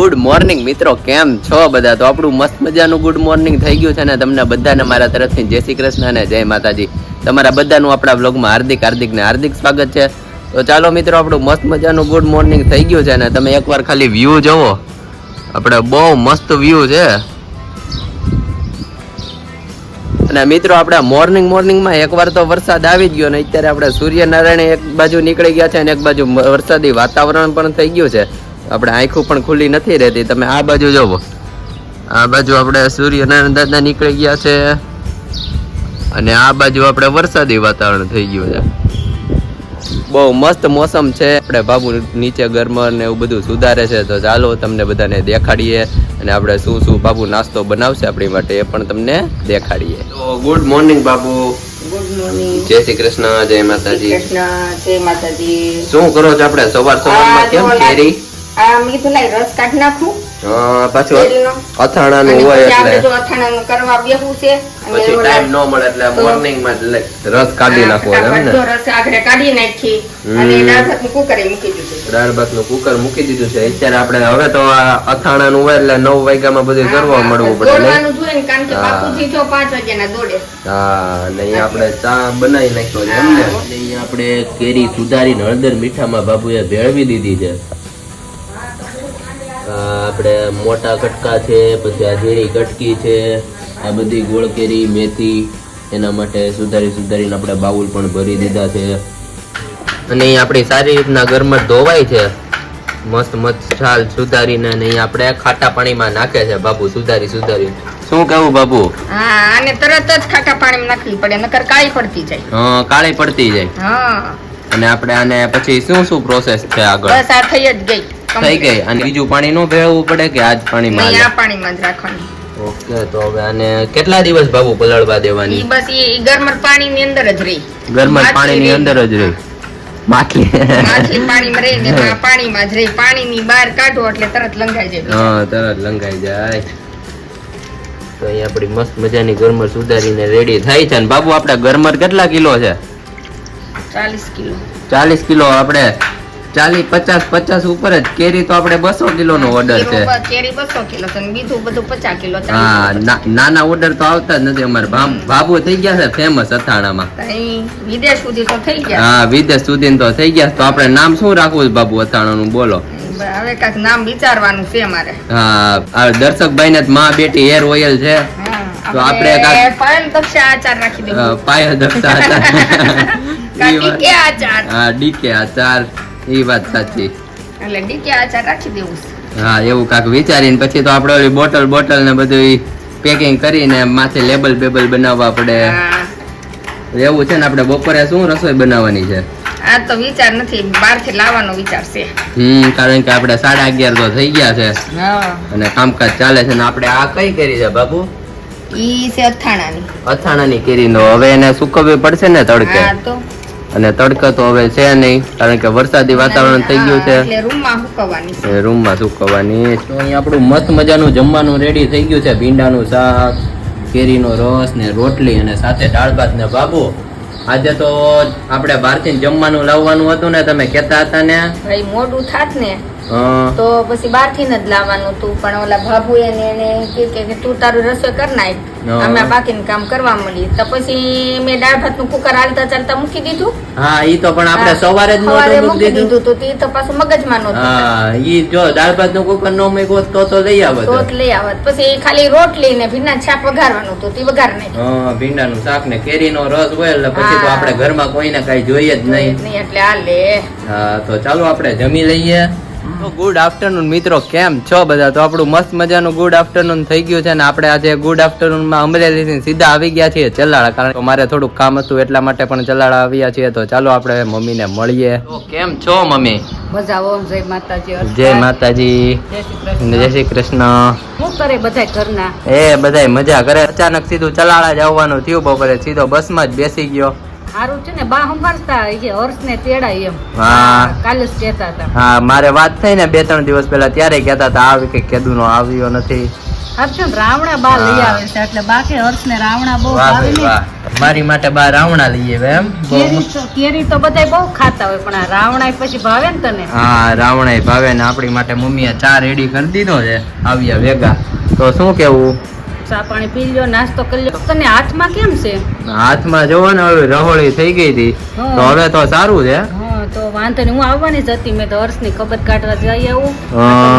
Good morning મિત્રો. કેમ છો બધા? તો આપણું મસ્ત મજાનું ગુડ મોર્નિંગ થઈ ગયું છે ને તમને બધાને મારા તરફથી જય શ્રી કૃષ્ણ અને જય માતાજી. તમારા બધાનું આપણા બ્લોગમાં હાર્દિક હાર્દિક ને હાર્દિક સ્વાગત છે. તો ચાલો મિત્રો, આપણું મસ્ત મજાનું ગુડ મોર્નિંગ થઈ ગયું છે ને તમે એકવાર ખાલી વ્યૂ જોવો. આપણે બહુ મસ્ત વ્યૂ છે. અને મિત્રો, આપણે મોર્નિંગ મોર્નિંગમાં એકવાર તો વરસાદ આવી ગયો ને અત્યારે આપણે સૂર્યનારાયણ એક બાજુ નીકળી ગયા છે અને એક બાજુ વરસાદી વાતાવરણ પણ થઈ ગયું છે. આપણે આંખું પણ ખુલ્લી નથી રહેતી. તમે આ બાજુ જોવો. આ બાજુ આપણે સૂર્યનારાયણ દાદા નીકળી ગયા છે. અને આ બાજુ આપણે વરસાદી વાતાવરણ થઈ ગયું છે. બહુ મસ્ત મોસમ છે. આપણે બાબુ નીચે ગરમર ને એવું બધું સુધારે છે. તો ચાલો તમને બધાને દેખાડીએ અને આપણે શું શું બાબુ નાસ્તો બનાવશે આપણી માટે એ પણ તમને દેખાડીએ. તો ગુડ મોર્નિંગ બાબુ ગુડ મોર્નિંગ. જય શ્રી કૃષ્ણ જય માતાજી. કૃષ્ણ જય માતાજી. શું કરો છો આપણે? સવાર સવારમાં માં કેમ કેરી? આ મેં કીધું લાઈ રસ કાઢી નાખું. હા, પાછું અથાણાનું હોય એટલે. જો અથાણાનું કરવા બેહવું છે પછી ટાઈમ ન મળે એટલે મોર્નિંગમાં રસ કાઢી નાખવો એમ ને? રસ આગળ કાઢી નાખી અને હમ. દાળ ભાતનું કુકરે મૂકી દીધું દાળ ભાતનું કુકર મૂકી દીધું છે. અત્યારે આપણે હવે તો અથાણાનું હોય એટલે નવ વાગ્યામાં બધું કરવા મળવું પડે દોડવાનું જોઈએ ને કારણ કે હા. બાપુજી જો પાંચ વાગ્યાના દોડે. હા અને અહીંયા આપણે ચા બનાવી નાખ્યો છે એમ ને આપણે કેરી સુધારીને હળદર મીઠામાં બાબુએ ભેળવી દીધી છે. આપણે મોટા કટકા છે પછી આ ઝીણી કટકી છે આ બધી ગોળ કેરી મેથી એના માટે સુધારી સુધારીને આપણે બાઉલ પણ ભરી દીધા છે. અને અહીં આપણી સારી રીતના ગરમટ ધોવાય છે. મસ્ત મસ્ત છાલ સુધારીને અને અહીં આપણે ખાટા પાણીમાં નાખે છે બાબુ સુધારી સુધારી. શું કેવું બાબુ હા અને તરત જ ખાટા પાણીમાં નાખવી પડે નકર કાળી પડતી જાય. હા કાળી પડતી જાય. હા. અને આપણે આને પછી શું શું પ્રોસેસ છે આગળ? બસ આ થઈ જ ગઈ. થઈ ગઈ. અને બીજું પાણી નો ભેળવવું પડે કે આજ પાણીમાં આ? પાણીમાં જ રાખવાનું. ઓકે તો હવે આને કેટલા દિવસ બાબુ પલળવા દેવાની? બસ એ ગરમર પાણીની અંદર જ રહી. ગરમર પાણી ની અંદર જ રહી. માખી. માછલી પાણીમાં રહી ને પાણીમાં જ રહી. પાણીની બહાર કાઢો એટલે તરત લંઘાઈ જાય. હા તરત લંગાઈ જાય. તો અહીં આપણી મસ્ત મજાની ગરમર સુધારીને રેડી થાય છે. અને બાબુ આપણે ગરમર કેટલા કિલો છે? ચાલીસ કિલો. ચાલીસ કિલો આપણે ચાલીસ પચાસ પચાસ ઉપર જ. કેરી તો આપણે બસો કિલો નો ઓર્ડર છે. કેરી બસો કિલો છે બીજું બધું પચાસ કિલો હા નાના ઓર્ડર તો આવતા જ નથી અમારે. બાબુ થઈ ગયા છે ફેમસ અથાણામાં. વિદેશ સુધી તો થઈ ગયા. હા વિદેશ સુધી તો થઈ ગયા તો આપણે નામ શું રાખવું છે બાબુ અથાણાનું? બોલો. હવે કાંઈક નામ વિચારવાનું છે મારે હા દર્શક દર્શકભાઈ ને માં બેટી હેર ઓઇલ છે. તો આપણે પાયલ દક્ષા આચાર રાખી દઈએ. પાયલ દક્ષા આચાર. ડીકે આચાર. હા ડીકે આચાર. એ વાત સાચી. એટલે ડીકે આચાર રાખી દેવું હા એવું કાંક વિચારીને પછી તો આપણે ઓલી બોટલ બોટલ ને બધું પેકિંગ કરીને માથે લેબલ બેબલ બનાવવા પડે. એવું છે ને આપણે બપોરે શું રસોઈ બનાવવાની છે? આ તો વિચાર નથી બહારથી લાવવાનો વિચાર છે. હમ કારણ કે આપણે સાડા અગિયાર તો થઈ ગયા છે. અને કામકાજ ચાલે છે ને આપણે આ કઈ કરી છે બાબુ? ઈ છે અથાણાની. અથાણાની કેરીનો. હવે એને સુકવવી પડશે ને તડકે? હા તો. અને તડકે તો હવે છે નહીં કારણ કે વરસાદી વાતાવરણ થઈ ગયું છે. એટલે રૂમમાં એ રૂમમાં સુકવવાની. તો અહીં આપણું મસ્ત મજાનું જમવાનું રેડી થઈ ગયું છે. ભીંડાનું શાક કેરીનો રસ ને રોટલી અને સાથે દાળ ભાત ને બાબુ આજે તો આપણે બહારથી જમવાનું લાવવાનું હતું ને તમે કહેતા હતા ને. ભાઈ મોડું થાત ને. તો પછી બારથી જ લાવવાનું હતું પણ ઓલા બાબુ એને એને કે કે તું તારું રસોઈ કર નાખ. અમે બાકીનું કામ કરવા મળી. તો પછી મેં દાળ ભાતનું કુકર હાલતા ચાલતા મૂકી દીધું. હા ઈ તો પણ આપણે સવારે જ સવારે મૂકી મૂકી દીધું. તો તે તો પાછું મગજમાં નહોતું. હા ઈ જો દાળ ભાતનું કુકર નો મૂક્યો તો તો લઈ આવત. તો લઈ આવત. પછી ખાલી રોટલી ને ભીના શાક વઘારવાનું હતું તે વઘાર નહીં હા ભીંડાનું શાક ને કેરી નો રસ હોય એટલે પછી તો. આપણે ઘરમાં કોઈને કઈ જોઈએ જ નહીં. નહીં એટલે હાલે હા તો ચાલો આપણે જમી લઈએ. તો ગુડ આફ્ટરનૂન મિત્રો કેમ છો બધા? તો આપણું મસ્ત મજાનું ગુડ આફ્ટરનૂન થઈ ગયું છે ને આપણે આજે ગુડ આફ્ટરનૂનમાં અમરેલીથી સીધા આવી ગયા છીએ ચલાળા. કારણ કે મારે થોડુંક કામ હતું એટલા માટે પણ ચલાળા આવ્યા છીએ. તો ચાલો આપણે મમ્મીને મળીએ. તો કેમ છો મમ્મી? મજાઓ જય માતાજી જય માતાજી. જય શ્રી કૃષ્ણ. જય શું કરે બધા ઘરના? એ બધાય મજા કરે. અચાનક સીધું ચલાળા જ આવવાનું થયું બપોરે. સીધો બસમાં જ બેસી ગયો. સારું છે ને બા સંભાળતા એ હર્ષ ને તેડાય એમ. હા. કાલે જ કહેતા હતા. હા મારે વાત થઈ ને બે ત્રણ દિવસ પહેલા ત્યારે કહેતા હતા આવી કે કેદુનો આવ્યો નથી. અર્જુન રાવણા બા લઈ આવે છે એટલે બાકી હર્ષને રાવણા બહુ વાહ મારી માટે બા રાવણા લઈ આવે એમ કેરી તો બધાય બધા બહુ ખાતા હોય પણ આ રાવણા પછી ભાવે ને તને? હા રાવણા ભાવે ને આપણી માટે મમ્મીએ ચા રેડી કરી દીધો છે આવ્યા ભેગા. તો શું કેવું? ચા પાણી પી લ્યો નાસ્તો કરી લ્યો. તને હાથમાં કેમ છે? હાથમાં જોવો ને હવે રહોળી થઈ ગઈ હતી. તો હવે તો સારું છે. તો વાંધો નહીં હું આવવાની જ હતી. મેં તો હર્ષની ખબર કાઢવા જઈ આવું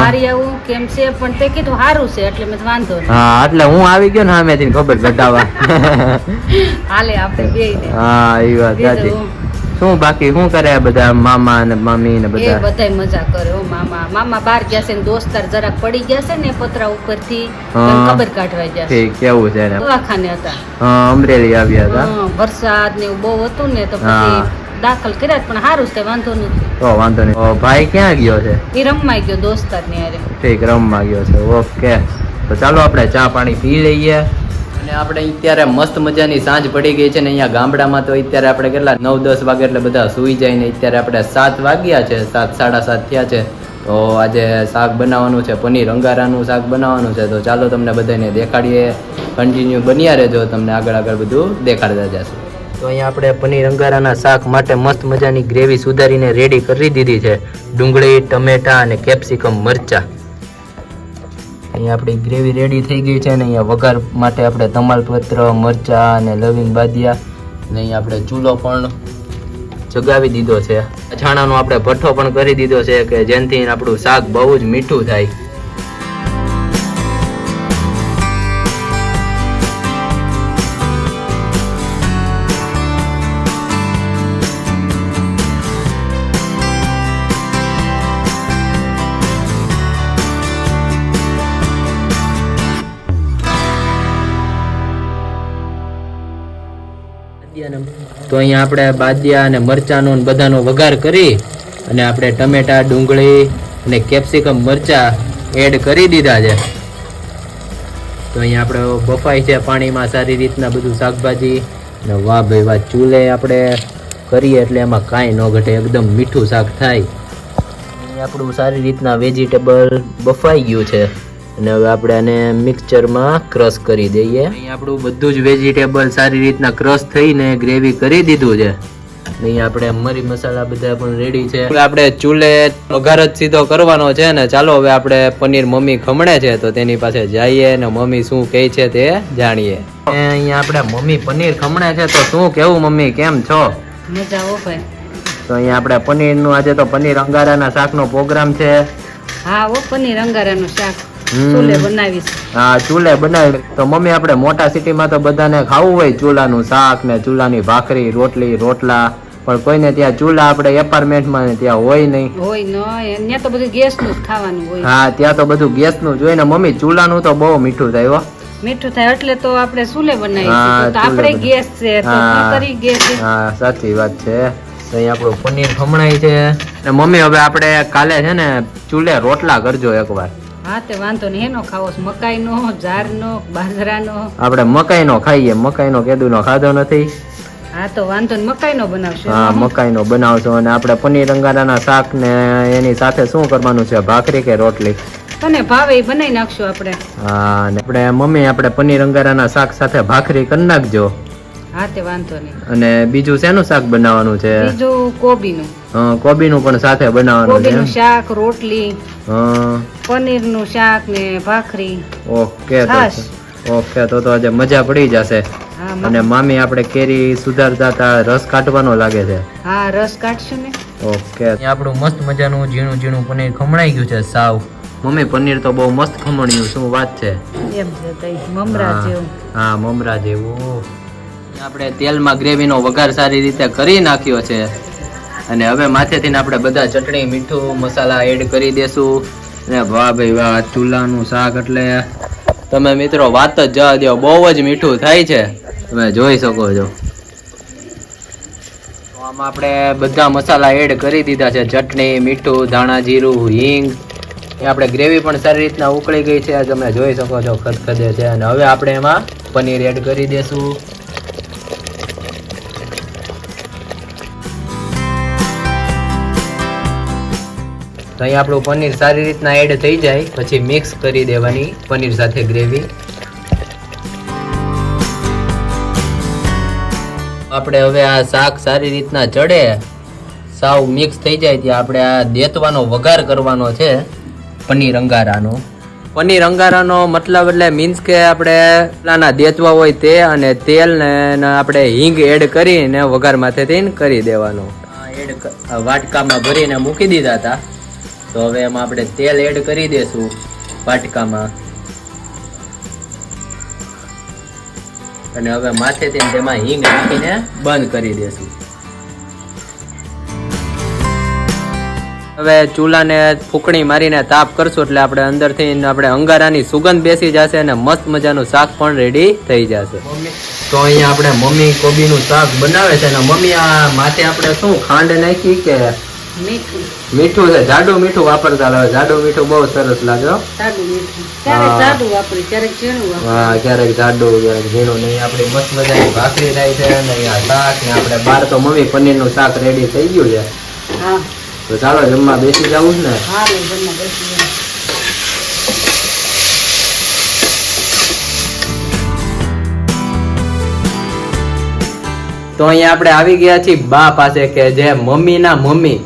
મારી આવું કેમ છે? પણ તે કીધું સારું છે એટલે મેં વાંધો નહીં. હા એટલે હું આવી ગયો ને સામેથી ખબર બતાવવા હાલે આપણે બે હા એ વાત સાચી. બીજું શું બાકી શું કરે આ બધા મામા ને મમ્મી ને એ બધાય મજા કરે ઓ મામા. મામા બહાર ગયા છે ને દોસ્તાર જરાક પડી ગયા છે ને પતરા ઉપરથી ખબર કાઢવા ગયા છે? કેવું છે દવાખાને હતા. હા અમરેલી આવ્યા હતા. વરસાદ ને એવું બહુ હતું ને તો પછી દાખલ કર્યા પણ સારું છે વાંધો નથી. તો વાંધો નહીં. ભાઈ ક્યાં ગયો છે? એ રમવા ગયો દોસ્તાર ને ઠીક રમવા ગયો છે. ઓકે. તો ચાલો આપણે ચા પાણી પી લઈએ. અને આપણે અત્યારે મસ્ત મજાની સાંજ પડી ગઈ છે ને અહીંયા ગામડામાં તો અત્યારે આપણે કેટલા નવ, દસ વાગે એટલે બધા સૂઈ જાય ને અત્યારે આપણે સાત વાગ્યા છે, સાત, સાડા સાત થયા છે. તો આજે શાક બનાવવાનું છે, પનીર અંગારાનું શાક બનાવવાનું છે. તો ચાલો તમને બધાને દેખાડીએ. કન્ટિન્યુ બન્યા રહેજો, તમને આગળ આગળ બધું દેખાડતા જશે. તો અહીંયા આપણે પનીર અંગારાના શાક માટે મસ્ત મજાની ગ્રેવી સુધારીને રેડી કરી દીધી છે. ડુંગળી, ટમેટા અને કેપ્સિકમ મરચા. અહીંયા આપણી ગ્રેવી રેડી થઈ ગઈ છે ને અહીંયા વઘાર માટે આપણે તમાલપત્ર, મરચાં અને લવિંગ બાદિયા ને અહીંયા આપણે ચૂલો પણ જગાવી દીધો છે. અછાણાનો આપણે ભઠ્ઠો પણ કરી દીધો છે કે જેનાથી આપણું શાક બહુ જ મીઠું થાય. તો અહીંયા આપણે બાદિયા અને મરચાંનો બધાનો વઘાર કરી અને આપણે ટમેટા, ડુંગળી અને કેપ્સિકમ મરચાં એડ કરી દીધા છે. તો અહીંયા આપણે બફાય છે, પાણીમાં સારી રીતના બધું શાકભાજી અને વાહ ભાઈ વાહ, ચૂલે આપણે કરીએ એટલે એમાં કાંઈ ન ઘટે, એકદમ મીઠું શાક થાય. આપણું સારી રીતના વેજીટેબલ બફાઈ ગયું છે. અને હવે આપણે આને મિક્સચરમાં ક્રશ કરી દઈએ. અહીં આપણું બધું જ વેજીટેબલ સારી રીતના ક્રશ થઈને ગ્રેવી કરી દીધું છે. અહીં આપણે મરી મસાલા બધા પણ રેડી છે. આપણે ચૂલે વઘાર જ સીધો કરવાનો છે ને ચાલો હવે આપણે પનીર મમ્મી ખમણે છે તો તેની પાસે જઈએ ને મમ્મી શું કહે છે તે જાણીએ. અહીંયા આપણે મમ્મી પનીર ખમણે છે તો શું કેવું મમ્મી કેમ છો? મજા હો ભાઈ. તો અહીંયા આપણે પનીરનું આજે તો પનીર અંગારાના શાકનો પ્રોગ્રામ છે. હા ઓ પનીર અંગારાનું શાક. ચૂલે બનાવીશ. હા ચૂલે બનાવી તો મમ્મી આપણે મોટા સિટીમાં તો બધાને ખાવું હોય ચૂલાનું શાક ને ચૂલાની ભાખરી રોટલી રોટલા. પણ કોઈને ત્યાં ચૂલા આપણે એપાર્ટમેન્ટમાં ત્યાં હોય નહીં. હોય ન ત્યાં તો બધું ગેસનું જ ખાવાનું હોય. હા ત્યાં તો બધું ગેસનું જોઈએ ને મમ્મી ચૂલાનું તો બહુ મીઠું થાય હો. મીઠું થાય એટલે તો આપણે ચૂલે તો આપણે ગેસ છે તો કરી ગેસ હા સાચી વાત છે. તો અહીં આપણું પનીર ખમણાય છે. ને મમ્મી હવે આપણે કાલે છે ને ચૂલે રોટલા કરજો એકવાર. હા તે વાંધો નહીં એનો ખાવો મકાઈનો જારનો બાજરાનો. આપણે મકાઈનો ખાઈએ મકાઈનો કેદુનો ખાધો નથી. હા તો વાંધો મકાઈનો બનાવશું. હા મકાઈનો બનાવશો અને આપણે પનીર અંગારાના શાક ને એની સાથે શું કરવાનું છે? ભાખરી કે રોટલી? તને ભાવે એ બનાવી નાખશું આપણે. હા અને આપણે મમ્મી આપણે પનીર અંગારાના શાક સાથે ભાખરી કરી નાખજો. હા તે વાંધો નહીં. અને બીજું શેનું શાક બનાવવાનું છે? બીજું કોબીનું. કોબીનું પણ સાથે બનાવવાનું છે કોબીનું શાક રોટલી હા. પનીરનું શાક ને ભાખરી. ઓકે તો ઓકે તો તો આજે મજા પડી જશે. અને મામી આપણે કેરી સુધારતા હતા રસ કાઢવાનો લાગે છે. હા રસ કાઢશું ને. ઓકે. આપણું મસ્ત મજાનું ઝીણું ઝીણું પનીર ખમણાઈ ગયું છે સાવ. મમ્મી પનીર તો બહુ મસ્ત ખમણ્યું શું વાત છે? એમ છે તઈ મમરા જેવું. હા મમરા જેવું. આપણે તેલમાં ગ્રેવીનો વઘાર સારી રીતે કરી નાખ્યો છે. અને હવે માથેથી આપણે બધા ચટણી, મીઠું, મસાલા એડ કરી દેશું. અને વાહ ભાઈ વાહ ચૂલાનું શાક એટલે તમે મિત્રો વાત જ જવા દો બહુ જ મીઠું થાય છે. તમે જોઈ શકો છો. આમાં આપણે બધા મસાલા એડ કરી દીધા છે. ચટણી, મીઠું, ધાણા, જીરું, હિંગ. એ આપણે ગ્રેવી પણ સારી રીતના ઉકળી ગઈ છે તમે જોઈ શકો છો, ખદખદે છે. અને હવે આપણે એમાં પનીર એડ કરી દેશું. તો અહીં આપણું પનીર સારી રીતના એડ થઈ જાય. પછી મિક્સ કરી દેવાની પનીર સાથે ગ્રેવી આપણે હવે આ શાક સારી રીતના ચડે. સાવ મિક્સ થઈ જાય ત્યાં આપણે આ દેતવાનો વઘાર કરવાનો છે પનીર અંગારાનો. પનીર અંગારાનો મતલબ એટલે મીન્સ કે આપણે પેલાના દેતવા હોય તે અને તેલ ને આપણે હિંગ એડ કરીને વઘાર માથેથી કરી દેવાનો. એડ વાટકામાં ભરીને મૂકી દીધા હતા. તો હવે એમાં આપણે તેલ એડ કરી દેશું વાટકામાં. અને હવે માથેથી તેમાં હિંગ નાખીને બંધ કરી દેશું. હવે ચૂલાને ફૂકણી મારીને તાપ કરશું એટલે આપણે અંદરથી આપણે અંગારાની સુગંધ બેસી જશે અને મસ્ત મજાનું શાક પણ રેડી થઈ જશે. તો અહીંયા આપણે મમ્મી કોબીનું શાક બનાવે છે અને મમ્મી આ માથે આપણે શું ખાંડ નાખી કે મીઠું. મીઠું છે. જાડું મીઠું વાપરતા હવે જાડું મીઠું બહુ સરસ લાગે હો. મીઠું. ક્યારેક. સાદું વાપરી ક્યારેક ઝીણું વાપરી હા ક્યારેક જાડું ક્યારેક ઝીણું. નહીં આપણી મસ્ત મજાની ભાખરી થાય છે અને અહીંયા શાક ને આપણે બાર તો મમ્મી પનીરનું શાક રેડી થઈ ગયું છે. હા. તો ચાલો જમવા બેસી જવું ને. હા જમવા બેસી જવું તો અહીંયા આપણે આવી ગયા છીએ બા પાસે કે જે મમ્મીના મમ્મી મમ્મી ના મમ્મી.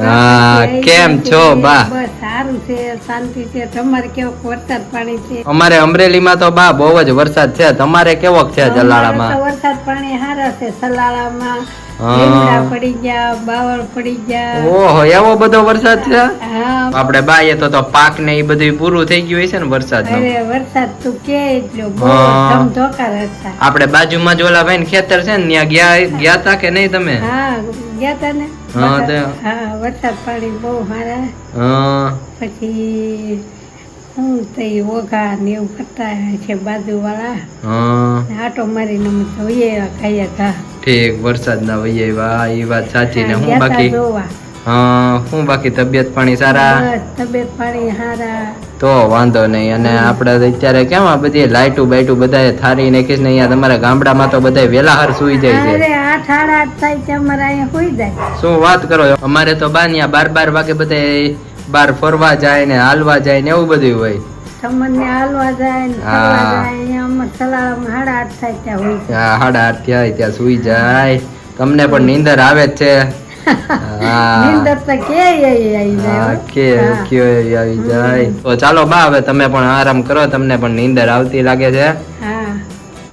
હા, કેમ છો, બા? બસ સારું છે શાંતિ છે. તમારે કેવો વરસાદ પાણી છે? અમારે અમરેલીમાં તો બા બહુ જ વરસાદ છે. તમારે કેવો છે જલાળામાં? વરસાદ પાણી સારા છે સલાળામાં. પડી ગયા બાવળ પડી ગયા. ઓહો એવો બધો વરસાદ છે? આપણે બાઈએ તો તો પાક ને એ બધું પૂરું થઈ ગયું હશે ને વરસાદ અરે વરસાદ તું કે એટલો. ધમધોકાર આપણે બાજુમાં જ ઓલા ભાઈ ખેતર છે ને ત્યાં ગયા ગયા તા કે નહીં તમે? હા ગયા તા ને. હા, તે- હા વરસાદ પાણી બહુ સારા હા. પછી હું તઈ ઓઘા ને એવું કરતા છે બાજુવાળા. હા. આટો મારીને અમે જોઈએ ખાઈએ ઘા. ઠીક વરસાદના વહી એ વાત સાચી ને હું બાકી હું બાકી તબિયત પાણી સારા? તબિયત પાણી સારા તો વાંધો નહીં. અને આપણે અત્યારે કેમ આ બધી લાઈટું બાઈટું બધા થારી નાખીશ ને અહીંયા તમારા ગામડામાં તો બધા વેલા હાર સુઈ જાય છે. શું વાત કરો અમારે તો બા ત્યાં બાર બાર વાગે બધા બાર ફરવા જાય ને હાલવા જાય ને એવું બધું હોય. તમને હાલવા હા. ફરવા જાય અહીંયા અમારે સલાળામાં સાડા આઠ થાય ત્યાં હોય છે આ સાડા આઠ થયા ત્યાં સુઈ જાય. તમને પણ નીંદર આવે જ છે. ચાલો બા હવે તમે પણ આરામ કરો તમને પણ નીંદર આવતી લાગે છે.